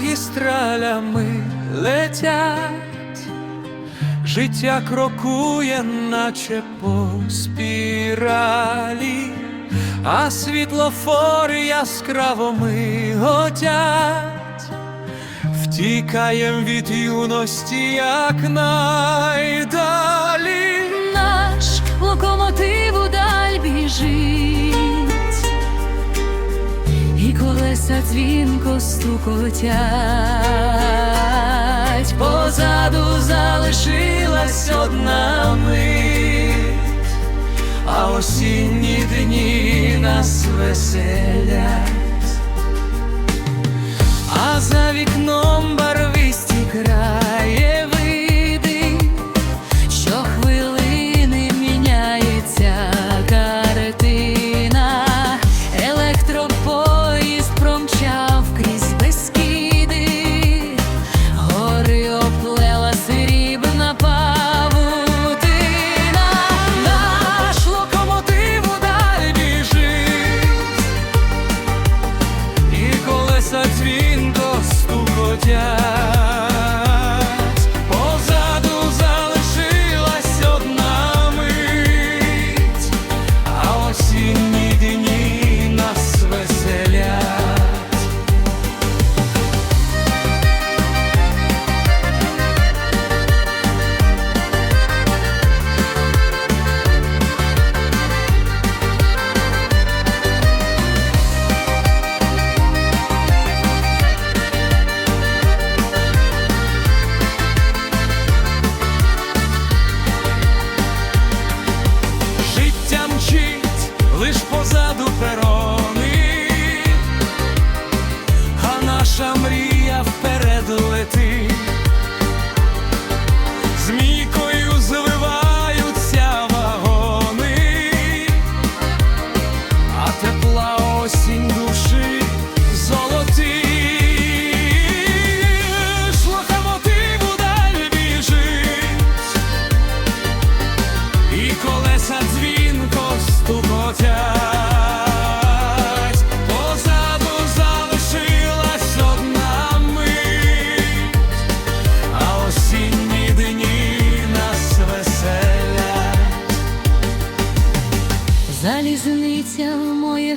магістралями летять, життя крокує, наче по спіралі, а світлофори яскраво миготять, втікаєм від юності, як найдалі. Наш локомотив удаль біжить, колеса дзвінко стукотять, позаду залишилась одна мить, а осінні дні нас веселять, а за вікном барвисті краєвиди, Змійкою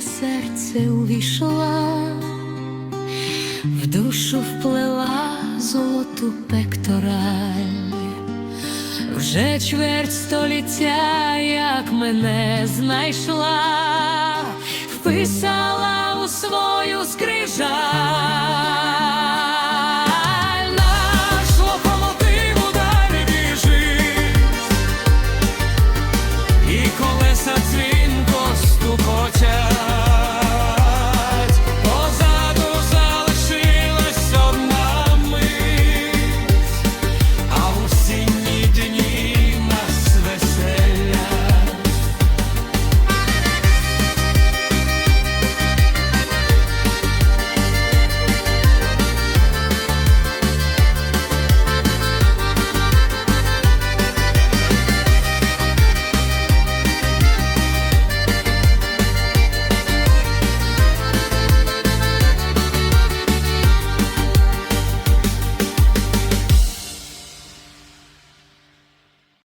серце увійшла, в душу вплела золоту пектораль. Вже чверть століття, як мене знайшла, вписала у свою.